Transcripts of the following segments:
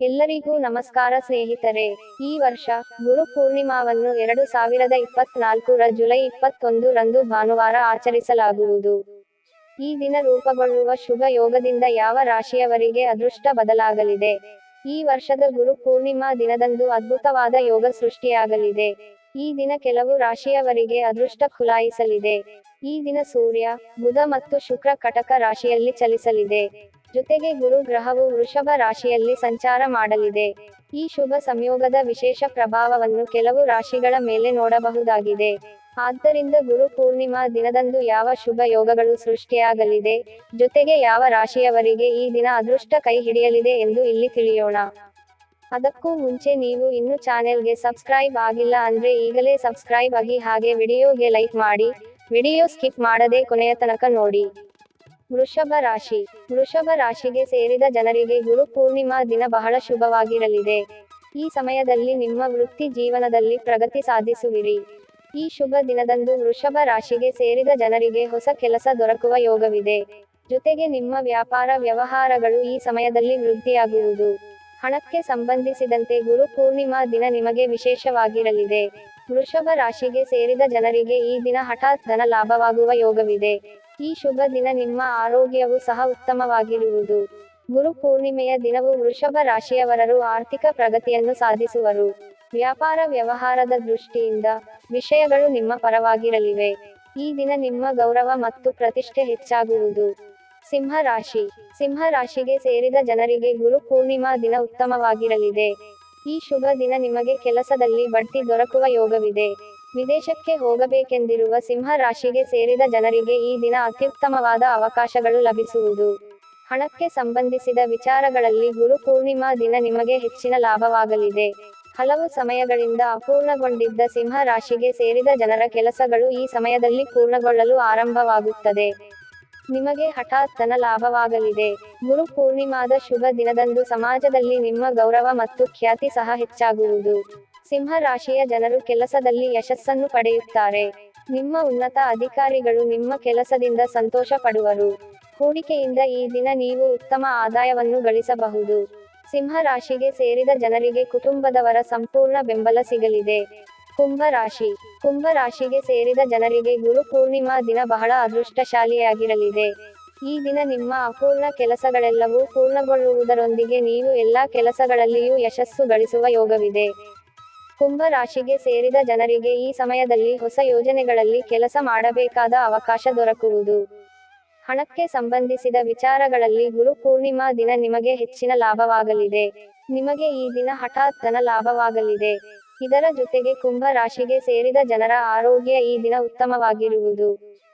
ಎಲ್ಲರಿಗೂ ನಮಸ್ಕಾರ ಸ್ನೇಹಿತರೆ. ಈ ವರ್ಷ ಗುರು ಪೂರ್ಣಿಮಾವನ್ನು ಎರಡು ಸಾವಿರದ ಇಪ್ಪತ್ನಾಲ್ಕರ ಜುಲೈ ಇಪ್ಪತ್ತೊಂದು ರಂದು ಭಾನುವಾರ ಆಚರಿಸಲಾಗುವುದು. ಈ ದಿನ ರೂಪುಗೊಳ್ಳುವ ಶುಭ ಯೋಗದಿಂದ ಯಾವ ರಾಶಿಯವರಿಗೆ ಅದೃಷ್ಟ ಬದಲಾಗಲಿದೆ? ಈ ವರ್ಷದ ಗುರು ಪೂರ್ಣಿಮಾ ದಿನದಂದು ಅದ್ಭುತವಾದ ಯೋಗ ಸೃಷ್ಟಿಯಾಗಲಿದೆ. ಈ ದಿನ ಕೆಲವು ರಾಶಿಯವರಿಗೆ ಅದೃಷ್ಟ ಖುಲಾಯಿಸಲಿದೆ. ಈ ದಿನ ಸೂರ್ಯ, ಬುಧ ಮತ್ತು ಶುಕ್ರ ಕಟಕ ರಾಶಿಯಲ್ಲಿ ಚಲಿಸಲಿದೆ. ಜೊತೆಗೆ ಗುರು ಗ್ರಹವು ವೃಷಭ ರಾಶಿಯಲ್ಲಿ ಸಂಚಾರ ಮಾಡಲಿದೆ. ಈ ಶುಭ ಸಂಯೋಗದ ವಿಶೇಷ ಪ್ರಭಾವವನ್ನು ಕೆಲವು ರಾಶಿಗಳ ಮೇಲೆ ನೋಡಬಹುದಾಗಿದೆ. ಆದ್ದರಿಂದ ಗುರು ಪೂರ್ಣಿಮಾ ದಿನದಂದು ಯಾವ ಶುಭ ಯೋಗಗಳು ಸೃಷ್ಟಿಯಾಗಲಿದೆ, ಜೊತೆಗೆ ಯಾವ ರಾಶಿಯವರಿಗೆ ಈ ದಿನ ಅದೃಷ್ಟ ಕೈ ಹಿಡಿಯಲಿದೆ ಎಂದು ಇಲ್ಲಿ ತಿಳಿಯೋಣ. ಅದಕ್ಕೂ ಮುಂಚೆ ನೀವು ಇನ್ನು ಚಾನೆಲ್ಗೆ ಸಬ್ಸ್ಕ್ರೈಬ್ ಆಗಿಲ್ಲ ಅಂದ್ರೆ ಈಗಲೇ ಸಬ್ಸ್ಕ್ರೈಬ್ ಆಗಿ ಹಾಗೆ ವಿಡಿಯೋಗೆ ಲೈಕ್ ಮಾಡಿ, ವಿಡಿಯೋ ಸ್ಕಿಪ್ ಮಾಡದೆ ಕೊನೆಯ ತನಕ ನೋಡಿ. ವೃಷಭ ರಾಶಿ. ವೃಷಭ ರಾಶಿಗೆ ಸೇರಿದ ಜನರಿಗೆ ಗುರು ಪೂರ್ಣಿಮಾ ದಿನ ಬಹಳ ಶುಭವಾಗಿರಲಿದೆ. ಈ ಸಮಯದಲ್ಲಿ ನಿಮ್ಮ ವೃತ್ತಿ ಜೀವನದಲ್ಲಿ ಪ್ರಗತಿ ಸಾಧಿಸುವಿರಿ. ಈ ಶುಭ ದಿನದಂದು ವೃಷಭ ರಾಶಿಗೆ ಸೇರಿದ ಜನರಿಗೆ ಹೊಸ ಕೆಲಸ ದೊರಕುವ ಯೋಗವಿದೆ. ಜೊತೆಗೆ ನಿಮ್ಮ ವ್ಯಾಪಾರ ವ್ಯವಹಾರಗಳು ಈ ಸಮಯದಲ್ಲಿ ವೃದ್ಧಿಯಾಗುವುದು. ಹಣಕ್ಕೆ ಸಂಬಂಧಿಸಿದಂತೆ ಗುರು ಪೂರ್ಣಿಮಾ ದಿನ ನಿಮಗೆ ವಿಶೇಷವಾಗಿರಲಿದೆ. ವೃಷಭ ರಾಶಿಗೆ ಸೇರಿದ ಜನರಿಗೆ ಈ ದಿನ ಹಠಾತ್ ಧನ ಲಾಭವಾಗುವ ಯೋಗವಿದೆ. ಈ ಶುಭ ದಿನ ನಿಮ್ಮ ಆರೋಗ್ಯವು ಸಹ ಉತ್ತಮವಾಗಿರುವುದು. ಗುರು ಪೂರ್ಣಿಮೆಯ ದಿನವು ವೃಷಭ ರಾಶಿಯವರರು ಆರ್ಥಿಕ ಪ್ರಗತಿಯನ್ನು ಸಾಧಿಸುವರು. ವ್ಯಾಪಾರ ವ್ಯವಹಾರದ ದೃಷ್ಟಿಯಿಂದ ವಿಷಯಗಳು ನಿಮ್ಮ ಪರವಾಗಿರಲಿವೆ. ಈ ದಿನ ನಿಮ್ಮ ಗೌರವ ಮತ್ತು ಪ್ರತಿಷ್ಠೆ ಹೆಚ್ಚಾಗುವುದು. ಸಿಂಹ ರಾಶಿ. ಸಿಂಹ ರಾಶಿಗೆ ಸೇರಿದ ಜನರಿಗೆ ಗುರು ಪೂರ್ಣಿಮಾ ದಿನ ಉತ್ತಮವಾಗಿರಲಿದೆ. ಈ ಶುಭ ದಿನ ನಿಮಗೆ ಕೆಲಸದಲ್ಲಿ ಬಡ್ತಿ ದೊರಕುವ ಯೋಗವಿದೆ. ವಿದೇಶಕ್ಕೆ ಹೋಗಬೇಕೆಂದಿರುವ ಸಿಂಹ ರಾಶಿಗೆ ಸೇರಿದ ಜನರಿಗೆ ಈ ದಿನ ಅತ್ಯುತ್ತಮವಾದ ಅವಕಾಶಗಳು ಲಭಿಸುವುದು. ಹಣಕ್ಕೆ ಸಂಬಂಧಿಸಿದ ವಿಚಾರಗಳಲ್ಲಿ ಗುರು ಪೂರ್ಣಿಮಾ ದಿನ ನಿಮಗೆ ಹೆಚ್ಚಿನ ಲಾಭವಾಗಲಿದೆ. ಹಲವು ಸಮಯಗಳಿಂದ ಅಪೂರ್ಣಗೊಂಡಿದ್ದ ಸಿಂಹ ರಾಶಿಗೆ ಸೇರಿದ ಜನರ ಕೆಲಸಗಳು ಈ ಸಮಯದಲ್ಲಿ ಪೂರ್ಣಗೊಳ್ಳಲು ಆರಂಭವಾಗುತ್ತದೆ. ನಿಮಗೆ ಹಠಾತ್ ಧನ ಲಾಭವಾಗಲಿದೆ. ಗುರು ಪೂರ್ಣಿಮಾದ ಶುಭ ದಿನದಂದು ಸಮಾಜದಲ್ಲಿ ನಿಮ್ಮ ಗೌರವ ಮತ್ತು ಖ್ಯಾತಿ ಸಹ ಹೆಚ್ಚಾಗುವುದು. ಸಿಂಹ ರಾಶಿಯ ಜನರು ಕೆಲಸದಲ್ಲಿ ಯಶಸ್ಸನ್ನು ಪಡೆಯುತ್ತಾರೆ. ನಿಮ್ಮ ಉನ್ನತ ಅಧಿಕಾರಿಗಳು ನಿಮ್ಮ ಕೆಲಸದಿಂದ ಸಂತೋಷ ಪಡುವರು ಹೂಡಿಕೆಯಿಂದ ಈ ದಿನ ನೀವು ಉತ್ತಮ ಆದಾಯವನ್ನು ಗಳಿಸಬಹುದು. ಸಿಂಹ ರಾಶಿಗೆ ಸೇರಿದ ಜನರಿಗೆ ಕುಟುಂಬದವರ ಸಂಪೂರ್ಣ ಬೆಂಬಲ ಸಿಗಲಿದೆ. ಕುಂಭ ರಾಶಿ ಕುಂಭ ರಾಶಿಗೆ ಸೇರಿದ ಜನರಿಗೆ ಗುರು ಪೂರ್ಣಿಮಾ ದಿನ ಬಹಳ ಅದೃಷ್ಟಶಾಲಿಯಾಗಿರಲಿದೆ. ಈ ದಿನ ನಿಮ್ಮ ಅಪೂರ್ಣ ಕೆಲಸಗಳೆಲ್ಲವೂ ಪೂರ್ಣಗೊಳ್ಳುವುದರೊಂದಿಗೆ ನೀವು ಎಲ್ಲಾ ಕೆಲಸಗಳಲ್ಲಿಯೂ ಯಶಸ್ಸು ಗಳಿಸುವ ಯೋಗವಿದೆ. ಕುಂಭ ರಾಶಿಗೆ ಸೇರಿದ ಜನರಿಗೆ ಈ ಸಮಯದಲ್ಲಿ ಹೊಸ ಯೋಜನೆಗಳಲ್ಲಿ ಕೆಲಸ ಮಾಡಬೇಕಾದ ಅವಕಾಶ ದೊರಕುವುದು. ಹಣಕ್ಕೆ ಸಂಬಂಧಿಸಿದ ವಿಚಾರಗಳಲ್ಲಿ ಗುರು ಪೂರ್ಣಿಮಾ ದಿನ ನಿಮಗೆ ಹೆಚ್ಚಿನ ಲಾಭವಾಗಲಿದೆ. ನಿಮಗೆ ಈ ದಿನ ಹಠಾತ್ ಧನ ಲಾಭವಾಗಲಿದೆ. ಇದರ ಜೊತೆಗೆ ಕುಂಭ ರಾಶಿಗೆ ಸೇರಿದ ಜನರ ಆರೋಗ್ಯ ಈ ದಿನ ಉತ್ತಮವಾಗಿರುವುದು.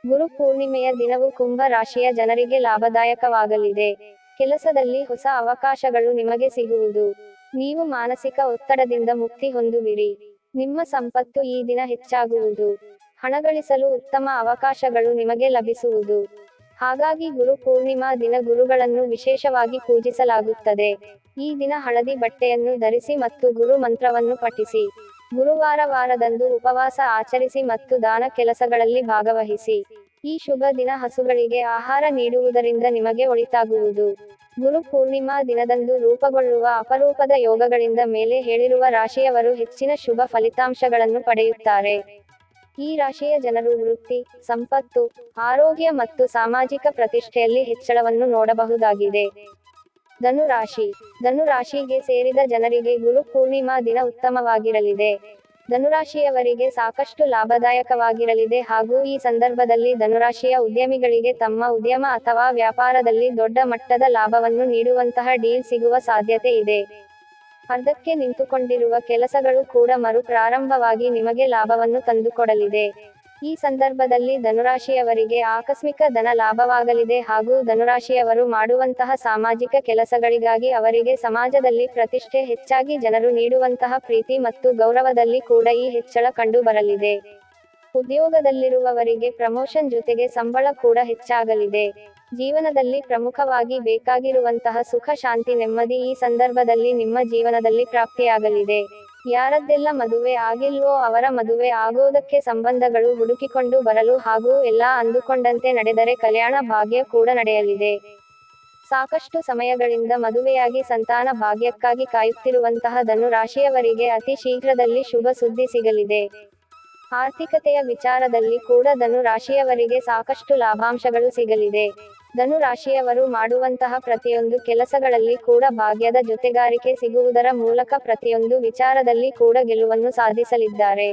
ಗುರು ಪೂರ್ಣಿಮೆಯ ದಿನವು ಕುಂಭ ರಾಶಿಯ ಜನರಿಗೆ ಲಾಭದಾಯಕವಾಗಲಿದೆ. ಕೆಲಸದಲ್ಲಿ ಹೊಸ ಅವಕಾಶಗಳು ನಿಮಗೆ ಸಿಗುವುದು. ನೀವು ಮಾನಸಿಕ ಒತ್ತಡದಿಂದ ಮುಕ್ತಿ ಹೊಂದುವಿರಿ. ನಿಮ್ಮ ಸಂಪತ್ತು ಈ ದಿನ ಹೆಚ್ಚಾಗುವುದು. ಹಣ ಗಳಿಸಲು ಉತ್ತಮ ಅವಕಾಶಗಳು ನಿಮಗೆ ಲಭಿಸುವುದು. ಹಾಗಾಗಿ ಗುರು ಪೂರ್ಣಿಮಾ ದಿನ ಗುರುಗಳನ್ನು ವಿಶೇಷವಾಗಿ ಪೂಜಿಸಲಾಗುತ್ತದೆ. ಈ ದಿನ ಹಳದಿ ಬಟ್ಟೆಯನ್ನು ಧರಿಸಿ ಮತ್ತು ಗುರು ಮಂತ್ರವನ್ನು ಪಠಿಸಿ. ಗುರುವಾರ ವಾರದಂದು ಉಪವಾಸ ಆಚರಿಸಿ ಮತ್ತು ದಾನ ಕೆಲಸಗಳಲ್ಲಿ ಭಾಗವಹಿಸಿ. ಈ ಶುಭ ದಿನ ಹಸುಗಳಿಗೆ ಆಹಾರ ನೀಡುವುದರಿಂದ ನಿಮಗೆ ಒಳಿತಾಗುವುದು. ಗುರು ಪೂರ್ಣಿಮಾ ದಿನದಂದು ರೂಪಗೊಳ್ಳುವ ಅಪರೂಪದ ಯೋಗಗಳಿಂದ ಮೇಲೆ ಹೇಳಿರುವ ರಾಶಿಯವರು ಹೆಚ್ಚಿನ ಶುಭ ಫಲಿತಾಂಶಗಳನ್ನು ಪಡೆಯುತ್ತಾರೆ. ಈ ರಾಶಿಯ ಜನರು ವೃತ್ತಿ, ಸಂಪತ್ತು, ಆರೋಗ್ಯ ಮತ್ತು ಸಾಮಾಜಿಕ ಪ್ರತಿಷ್ಠೆಯಲ್ಲಿ ಹೆಚ್ಚಳವನ್ನು ನೋಡಬಹುದಾಗಿದೆ. ಧನುರಾಶಿ ರಾಶಿ ಧನು ರಾಶಿಗೆ ಸೇರಿದ ಜನರಿಗೆ ಗುರು ಪೂರ್ಣಿಮಾ ದಿನ ಉತ್ತಮವಾಗಿರಲಿದೆ. ಧನುರಾಶಿಯವರಿಗೆ ಸಾಕಷ್ಟು ಲಾಭದಾಯಕವಾಗಿರಲಿದೆ ಹಾಗೂ ಈ ಸಂದರ್ಭದಲ್ಲಿ ಧನುರಾಶಿಯ ಉದ್ಯಮಿಗಳಿಗೆ ತಮ್ಮ ಉದ್ಯಮ ಅಥವಾ ವ್ಯಾಪಾರದಲ್ಲಿ ದೊಡ್ಡ ಮಟ್ಟದ ಲಾಭವನ್ನು ನೀಡುವಂತಹ ಡೀಲ್ ಸಿಗುವ ಸಾಧ್ಯತೆ ಇದೆ. ಅರ್ಧಕ್ಕೆ ನಿಂತುಕೊಂಡಿರುವ ಕೆಲಸಗಳು ಕೂಡ ಮರು ಪ್ರಾರಂಭವಾಗಿ ನಿಮಗೆ ಲಾಭವನ್ನು ತಂದುಕೊಡಲಿದೆ. ಈ ಸಂದರ್ಭದಲ್ಲಿ ಧನುರಾಶಿಯವರಿಗೆ ಆಕಸ್ಮಿಕ ಧನ ಲಾಭವಾಗಲಿದೆ ಹಾಗೂ ಧನುರಾಶಿಯವರು ಮಾಡುವಂತಹ ಸಾಮಾಜಿಕ ಕೆಲಸಗಳಿಗಾಗಿ ಅವರಿಗೆ ಸಮಾಜದಲ್ಲಿ ಪ್ರತಿಷ್ಠೆ ಹೆಚ್ಚಾಗಿ ಜನರು ನೀಡುವಂತಹ ಪ್ರೀತಿ ಮತ್ತು ಗೌರವದಲ್ಲಿ ಕೂಡ ಈ ಹೆಚ್ಚಳ ಕಂಡುಬರಲಿದೆ. ಉದ್ಯೋಗದಲ್ಲಿರುವವರಿಗೆ ಪ್ರಮೋಷನ್ ಜೊತೆಗೆ ಸಂಬಳ ಕೂಡ ಹೆಚ್ಚಾಗಲಿದೆ. ಜೀವನದಲ್ಲಿ ಪ್ರಮುಖವಾಗಿ ಬೇಕಾಗಿರುವಂತಹ ಸುಖ, ಶಾಂತಿ, ನೆಮ್ಮದಿ ಈ ಸಂದರ್ಭದಲ್ಲಿ ನಿಮ್ಮ ಜೀವನದಲ್ಲಿ ಪ್ರಾಪ್ತಿಯಾಗಲಿದೆ. ಯಾರದ್ದೆಲ್ಲ ಮದುವೆ ಆಗಿಲ್ವೋ ಅವರ ಮದುವೆ ಆಗೋದಕ್ಕೆ ಸಂಬಂಧಗಳು ಹುಡುಕಿಕೊಂಡು ಬರಲು ಹಾಗೂ ಎಲ್ಲಾ ಅಂದುಕೊಂಡಂತೆ ನಡೆದರೆ ಕಲ್ಯಾಣ ಭಾಗ್ಯ ಕೂಡ ನಡೆಯಲಿದೆ. ಸಾಕಷ್ಟು ಸಮಯಗಳಿಂದ ಮದುವೆಯಾಗಿ ಸಂತಾನ ಭಾಗ್ಯಕ್ಕಾಗಿ ಕಾಯುತ್ತಿರುವಂತಹ ಧನು ರಾಶಿಯವರಿಗೆ ಅತಿ ಶೀಘ್ರದಲ್ಲಿ ಶುಭ ಸುದ್ದಿ ಸಿಗಲಿದೆ. ಆರ್ಥಿಕತೆಯ ವಿಚಾರದಲ್ಲಿ ಕೂಡ ಧನು ರಾಶಿಯವರಿಗೆ ಸಾಕಷ್ಟು ಲಾಭಾಂಶಗಳು ಸಿಗಲಿದೆ. ಧನು ರಾಶಿಯವರು ಮಾಡುವಂತಹ ಪ್ರತಿಯೊಂದು ಕೆಲಸಗಳಲ್ಲಿ ಕೂಡ ಭಾಗ್ಯದ ಜೊತೆಗಾರಿಕೆ ಸಿಗುವುದರ ಮೂಲಕ ಪ್ರತಿಯೊಂದು ವಿಚಾರದಲ್ಲಿ ಕೂಡ ಗೆಲುವನ್ನು ಸಾಧಿಸಲಿದ್ದಾರೆ.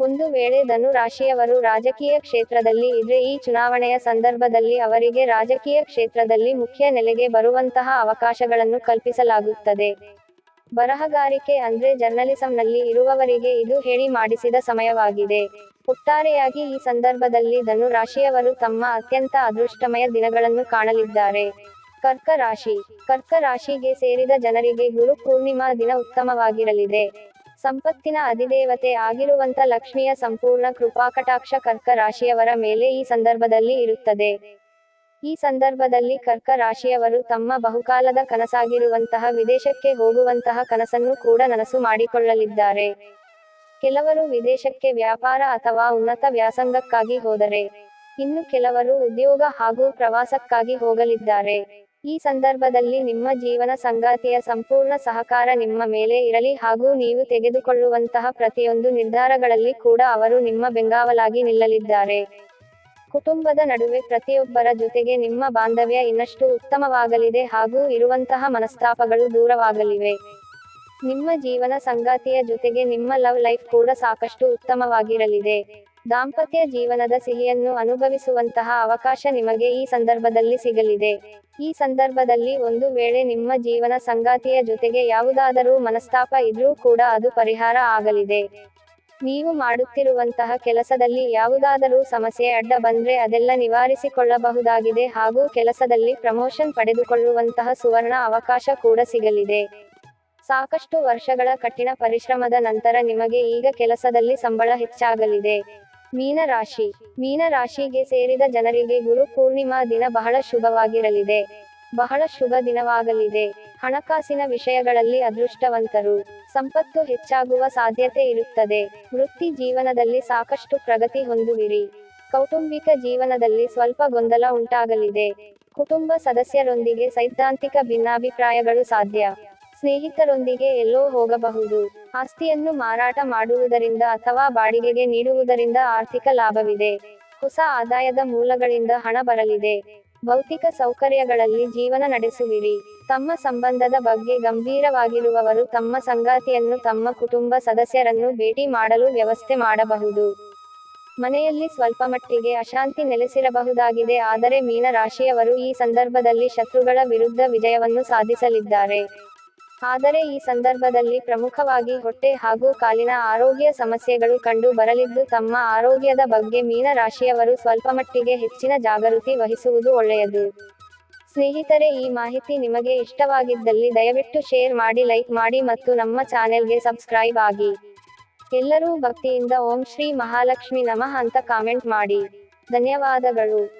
ಒಂದು ವೇಳೆ ಧನು ರಾಶಿಯವರು ರಾಜಕೀಯ ಕ್ಷೇತ್ರದಲ್ಲಿ ಇದ್ರೆ ಈ ಚುನಾವಣೆಯ ಸಂದರ್ಭದಲ್ಲಿ ಅವರಿಗೆ ರಾಜಕೀಯ ಕ್ಷೇತ್ರದಲ್ಲಿ ಮುಖ್ಯ ನೆಲೆಗೆ ಬರುವಂತಹ ಅವಕಾಶಗಳನ್ನು ಕಲ್ಪಿಸಲಾಗುತ್ತದೆ. ಬರಹಗಾರಿಕೆ ಅಂದ್ರೆ ಜರ್ನಲಿಸಂನಲ್ಲಿ ಇರುವವರಿಗೆ ಇದು ಹೇಳಿ ಮಾಡಿಸಿದ ಸಮಯವಾಗಿದೆ. ಒಟ್ಟಾರೆಯಾಗಿ ಈ ಸಂದರ್ಭದಲ್ಲಿ ಧನು ರಾಶಿಯವರು ತಮ್ಮ ಅತ್ಯಂತ ಅದೃಷ್ಟಮಯ ದಿನಗಳನ್ನು ಕಾಣಲಿದ್ದಾರೆ. ಕರ್ಕ ರಾಶಿ. ಕರ್ಕ ರಾಶಿಗೆ ಸೇರಿದ ಜನರಿಗೆ ಗುರು ಪೂರ್ಣಿಮಾ ದಿನ ಉತ್ತಮವಾಗಿರಲಿದೆ. ಸಂಪತ್ತಿನ ಅಧಿದೇವತೆ ಆಗಿರುವಂತ ಲಕ್ಷ್ಮಿಯ ಸಂಪೂರ್ಣ ಕೃಪಾಕಟಾಕ್ಷ ಕರ್ಕ ರಾಶಿಯವರ ಮೇಲೆ ಈ ಸಂದರ್ಭದಲ್ಲಿ ಇರುತ್ತದೆ. ಈ ಸಂದರ್ಭದಲ್ಲಿ ಕರ್ಕ ರಾಶಿಯವರು ತಮ್ಮ ಬಹುಕಾಲದ ಕನಸಾಗಿರುವಂತಹ ವಿದೇಶಕ್ಕೆ ಹೋಗುವಂತಹ ಕನಸನ್ನು ಕೂಡ ನನಸು ಮಾಡಿಕೊಳ್ಳಲಿದ್ದಾರೆ. ಕೆಲವರು ವಿದೇಶಕ್ಕೆ ವ್ಯಾಪಾರ ಅಥವಾ ಉನ್ನತ ವ್ಯಾಸಂಗಕ್ಕಾಗಿ ಹೋದರೆ, ಇನ್ನು ಕೆಲವರು ಉದ್ಯೋಗ ಹಾಗೂ ಪ್ರವಾಸಕ್ಕಾಗಿ ಹೋಗಲಿದ್ದಾರೆ. ಈ ಸಂದರ್ಭದಲ್ಲಿ ನಿಮ್ಮ ಜೀವನ ಸಂಗಾತಿಯ ಸಂಪೂರ್ಣ ಸಹಕಾರ ನಿಮ್ಮ ಮೇಲೆ ಇರಲಿ ಹಾಗೂ ನೀವು ತೆಗೆದುಕೊಳ್ಳುವಂತಹ ಪ್ರತಿಯೊಂದು ನಿರ್ಧಾರಗಳಲ್ಲಿ ಕೂಡ ಅವರು ನಿಮ್ಮ ಬೆಂಗಾವಲಾಗಿ ನಿಲ್ಲಲಿದ್ದಾರೆ. ಕುಟುಂಬದ ನಡುವೆ ಪ್ರತಿಯೊಬ್ಬರ ಜೊತೆಗೆ ನಿಮ್ಮ ಬಾಂಧವ್ಯ ಇನ್ನಷ್ಟು ಉತ್ತಮವಾಗಲಿದೆ ಹಾಗೂ ಇರುವಂತಹ ಮನಸ್ತಾಪಗಳು ದೂರವಾಗಲಿವೆ. ನಿಮ್ಮ ಜೀವನ ಸಂಗಾತಿಯ ಜೊತೆಗೆ ನಿಮ್ಮ ಲವ್ ಲೈಫ್ ಕೂಡ ಸಾಕಷ್ಟು ಉತ್ತಮವಾಗಿರಲಿದೆ. ದಾಂಪತ್ಯ ಜೀವನದ ಸಿಹಿಯನ್ನು ಅನುಭವಿಸುವಂತಹ ಅವಕಾಶ ನಿಮಗೆ ಈ ಸಂದರ್ಭದಲ್ಲಿ ಸಿಗಲಿದೆ. ಈ ಸಂದರ್ಭದಲ್ಲಿ ಒಂದು ವೇಳೆ ನಿಮ್ಮ ಜೀವನ ಸಂಗಾತಿಯ ಜೊತೆಗೆ ಯಾವುದಾದರೂ ಮನಸ್ತಾಪ ಇದ್ರೂ ಕೂಡ ಅದು ಪರಿಹಾರ ಆಗಲಿದೆ. ನೀವು ಮಾಡುತ್ತಿರುವಂತಹ ಕೆಲಸದಲ್ಲಿ ಯಾವುದಾದರೂ ಸಮಸ್ಯೆ ಅಡ್ಡ ಬಂದ್ರೆ ಅದೆಲ್ಲ ನಿವಾರಿಸಿಕೊಳ್ಳಬಹುದಾಗಿದೆ ಹಾಗೂ ಕೆಲಸದಲ್ಲಿ ಪ್ರಮೋಷನ್ ಪಡೆದುಕೊಳ್ಳುವಂತಹ ಸುವರ್ಣ ಅವಕಾಶ ಕೂಡ ಸಿಗಲಿದೆ. ಸಾಕಷ್ಟು ವರ್ಷಗಳ ಕಠಿಣ ಪರಿಶ್ರಮದ ನಂತರ ನಿಮಗೆ ಈಗ ಕೆಲಸದಲ್ಲಿ ಸಂಬಳ ಹೆಚ್ಚಾಗಲಿದೆ. ಮೀನರಾಶಿ. ಮೀನರಾಶಿಗೆ ಮೀನ ರಾಶಿಗೆ ಸೇರಿದ ಜನರಿಗೆ ಗುರು ಪೂರ್ಣಿಮಾ ದಿನ ಬಹಳ ಶುಭವಾಗಿರಲಿದೆ. ಬಹಳ ಶುಭ ದಿನವಾಗಲಿದೆ. ಹಣಕಾಸಿನ ವಿಷಯಗಳಲ್ಲಿ ಅದೃಷ್ಟವಂತರು. ಸಂಪತ್ತು ಹೆಚ್ಚಾಗುವ ಸಾಧ್ಯತೆ ಇರುತ್ತದೆ. ವೃತ್ತಿ ಜೀವನದಲ್ಲಿ ಸಾಕಷ್ಟು ಪ್ರಗತಿ ಹೊಂದುವಿರಿ. ಕೌಟುಂಬಿಕ ಜೀವನದಲ್ಲಿ ಸ್ವಲ್ಪ ಗೊಂದಲ ಉಂಟಾಗಲಿದೆ. ಕುಟುಂಬ ಸದಸ್ಯರೊಂದಿಗೆ ಸೈದ್ಧಾಂತಿಕ ಭಿನ್ನಾಭಿಪ್ರಾಯಗಳು ಸಾಧ್ಯ. ಸ್ನೇಹಿತರೊಂದಿಗೆ ಎಲ್ಲೋ ಹೋಗಬಹುದು. ಆಸ್ತಿಯನ್ನು ಮಾರಾಟ ಮಾಡುವುದರಿಂದ ಅಥವಾ ಬಾಡಿಗೆಗೆ ನೀಡುವುದರಿಂದ ಆರ್ಥಿಕ ಲಾಭವಿದೆ. ಹೊಸ ಆದಾಯದ ಮೂಲಗಳಿಂದ ಹಣ ಬರಲಿದೆ. ಭೌತಿಕ ಸೌಕರ್ಯಗಳಲ್ಲಿ ಜೀವನ ನಡೆಸುವಿರಿ. ತಮ್ಮ ಸಂಬಂಧದ ಬಗ್ಗೆ ಗಂಭೀರವಾಗಿರುವವರು ತಮ್ಮ ಸಂಗಾತಿಯನ್ನು ತಮ್ಮ ಕುಟುಂಬ ಸದಸ್ಯರನ್ನು ಭೇಟಿ ಮಾಡಲು ವ್ಯವಸ್ಥೆ ಮಾಡಬಹುದು. ಮನೆಯಲ್ಲಿ ಸ್ವಲ್ಪ ಮಟ್ಟಿಗೆ ಅಶಾಂತಿ ನೆಲೆಸಿರಬಹುದಾಗಿದೆ. ಆದರೆ ಮೀನ ರಾಶಿಯವರು ಈ ಸಂದರ್ಭದಲ್ಲಿ ಶತ್ರುಗಳ ವಿರುದ್ಧ ವಿಜಯವನ್ನು ಸಾಧಿಸಲಿದ್ದಾರೆ. ಆದರೆ ಈ ಸಂದರ್ಭದಲ್ಲಿ ಪ್ರಮುಖವಾಗಿ ಹೊಟ್ಟೆ ಹಾಗೂ ಕಾಲಿನ ಆರೋಗ್ಯ ಸಮಸ್ಯೆಗಳು ಕಂಡು ಬರಲಿದ್ದು ತಮ್ಮ ಆರೋಗ್ಯದ ಬಗ್ಗೆ ಮೀನ ರಾಶಿಯವರು ಸ್ವಲ್ಪ ಮಟ್ಟಿಗೆ ಹೆಚ್ಚಿನ ಜಾಗೃತಿ ವಹಿಸುವುದು ಒಳ್ಳೆಯದು. ಸ್ನೇಹಿತರೆ, ಈ ಮಾಹಿತಿ ನಿಮಗೆ ಇಷ್ಟವಾಗಿದ್ದಲ್ಲಿ ದಯವಿಟ್ಟು ಶೇರ್ ಮಾಡಿ, ಲೈಕ್ ಮಾಡಿ ಮತ್ತು ನಮ್ಮ ಚಾನೆಲ್ಗೆ ಸಬ್ಸ್ಕ್ರೈಬ್ ಆಗಿ. ಎಲ್ಲರೂ ಭಕ್ತಿಯಿಂದ ಓಂ ಶ್ರೀ ಮಹಾಲಕ್ಷ್ಮಿ ನಮಃ ಅಂತ ಕಾಮೆಂಟ್ ಮಾಡಿ. ಧನ್ಯವಾದಗಳು.